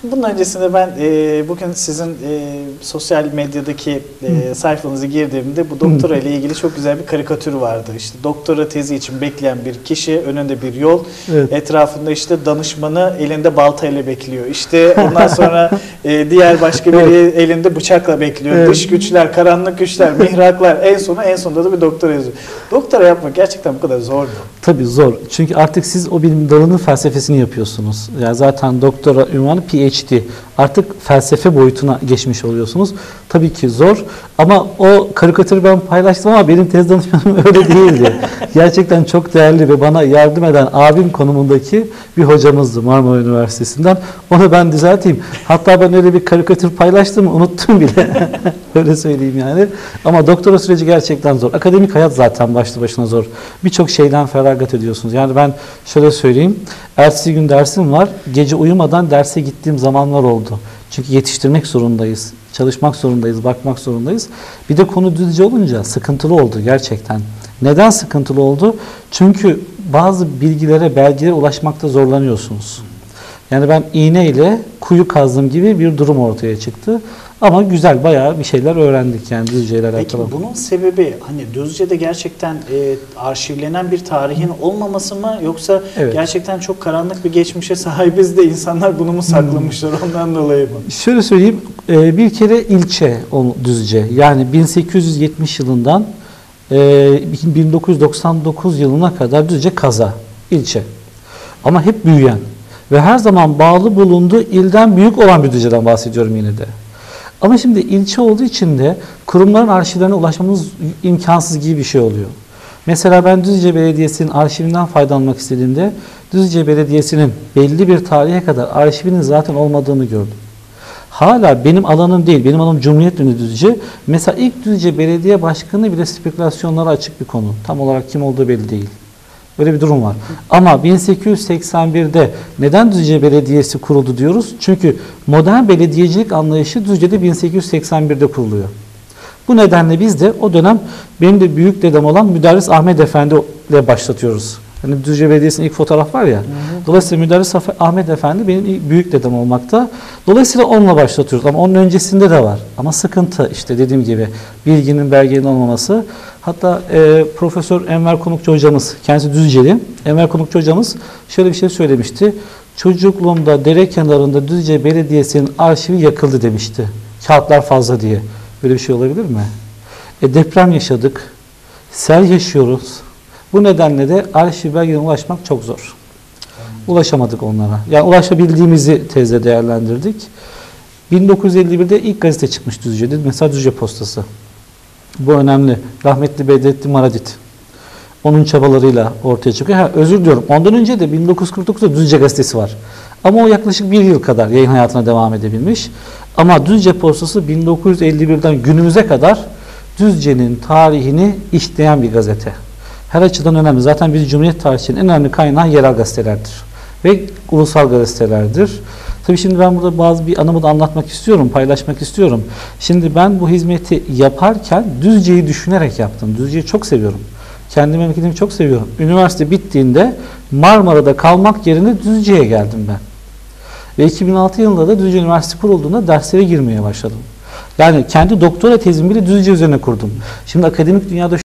Şimdi bunun öncesinde ben e, bugün sizin e, sosyal medyadaki e, sayfanızı girdiğimde bu doktora ile ilgili çok güzel bir karikatür vardı. İşte doktora tezi için bekleyen bir kişi, önünde bir yol, Evet. etrafında işte danışmanı elinde baltayla bekliyor. İşte ondan sonra e, diğer başka biri elinde bıçakla bekliyor. Evet. Dış güçler, karanlık güçler, mihraklar en sonu en sonunda da bir doktora yazıyor. Doktora yapmak gerçekten bu kadar zor mu? Tabii zor. Çünkü artık siz o bilim dalının felsefesini yapıyorsunuz. Yani zaten doktora ünvanı PhD. Artık felsefe boyutuna geçmiş oluyorsunuz. Tabii ki zor. Ama o karikatürü ben paylaştım ama benim tez danışmanım öyle değildi. Gerçekten çok değerli ve bana yardım eden abim konumundaki bir hocamızdı Marmara Üniversitesi'nden. Onu ben düzelteyim. Hatta ben öyle bir karikatür paylaştım unuttum bile. öyle söyleyeyim yani. Ama doktora süreci gerçekten zor. Akademik hayat zaten başlı başına zor. Birçok şeyden feragat ediyorsunuz. Yani ben şöyle söyleyeyim. Ertesi gün dersim var. Gece uyumadan derse gittiğim zamanlar oldu. Çünkü yetiştirmek zorundayız. Çalışmak zorundayız, bakmak zorundayız. Bir de konu düzce olunca sıkıntılı oldu gerçekten. Neden sıkıntılı oldu? Çünkü bazı bilgilere, belgelere ulaşmakta zorlanıyorsunuz. Yani ben iğne ile kuyu kazdım gibi bir durum ortaya çıktı. Ama güzel bayağı bir şeyler öğrendik yani Düzce ile Peki alakalı. bunun sebebi hani Düzce'de gerçekten e, arşivlenen bir tarihin olmaması mı yoksa Evet. gerçekten çok karanlık bir geçmişe sahibiz de insanlar bunu mu saklamışlar ondan dolayı mı? Şöyle söyleyeyim, e, bir kere ilçe Düzce. Yani 1870 yılından e, 1999 yılına kadar Düzce kaza, ilçe. Ama hep büyüyen ve her zaman bağlı bulunduğu ilden büyük olan bir Düzce'den bahsediyorum yine de. Ama şimdi ilçe olduğu için de kurumların arşivlerine ulaşmamız imkansız gibi bir şey oluyor. Mesela ben Düzce Belediyesi'nin arşivinden faydalanmak istediğimde Düzce Belediyesi'nin belli bir tarihe kadar arşivinin zaten olmadığını gördüm. Hala benim alanım değil, benim alanım Cumhuriyet Ünlü Düzce. Mesela ilk Düzce Belediye Başkanı bile spekülasyonlara açık bir konu. Tam olarak kim olduğu belli değil. Böyle bir durum var. Ama 1881'de neden Düzce Belediyesi kuruldu diyoruz? Çünkü modern belediyecilik anlayışı Düzce'de 1881'de kuruluyor. Bu nedenle biz de o dönem benim de büyük dedem olan Müderris Ahmet Efendi ile başlatıyoruz. Hani Düzce Belediyesi'nin ilk fotoğraf var ya. Dolayısıyla Müderris Ahmet Efendi benim büyük dedem olmakta. Dolayısıyla onunla başlatıyoruz. Ama onun öncesinde de var. Ama sıkıntı işte dediğim gibi bilginin belgenin olmaması. Hatta e, Profesör Enver Konukçu hocamız, kendisi Düzceli. Enver Konukçu hocamız şöyle bir şey söylemişti. Çocukluğumda dere kenarında Düzce Belediyesi'nin arşivi yakıldı demişti. Kağıtlar fazla diye. Böyle bir şey olabilir mi? E, deprem yaşadık. Sel yaşıyoruz. Bu nedenle de arşiv belgelerine ulaşmak çok zor. Ulaşamadık onlara. Yani ulaşabildiğimizi tezde değerlendirdik. 1951'de ilk gazete çıkmış Düzce'de. Mesela Düzce Postası. Bu önemli. Rahmetli Bedrettin Maradit. Onun çabalarıyla ortaya çıkıyor. Ha, özür diliyorum. Ondan önce de 1949'da Düzce Gazetesi var. Ama o yaklaşık bir yıl kadar yayın hayatına devam edebilmiş. Ama Düzce Postası 1951'den günümüze kadar Düzce'nin tarihini işleyen bir gazete. Her açıdan önemli. Zaten biz Cumhuriyet tarihinin en önemli kaynağı yerel gazetelerdir. Ve ulusal gazetelerdir. Tabii şimdi ben burada bazı bir anımı da anlatmak istiyorum, paylaşmak istiyorum. Şimdi ben bu hizmeti yaparken Düzce'yi düşünerek yaptım. Düzce'yi çok seviyorum. Kendi memleketimi çok seviyorum. Üniversite bittiğinde Marmara'da kalmak yerine Düzce'ye geldim ben. Ve 2006 yılında da Düzce Üniversitesi kurulduğunda derslere girmeye başladım. Yani kendi doktora tezimi bile Düzce üzerine kurdum. Şimdi akademik dünyada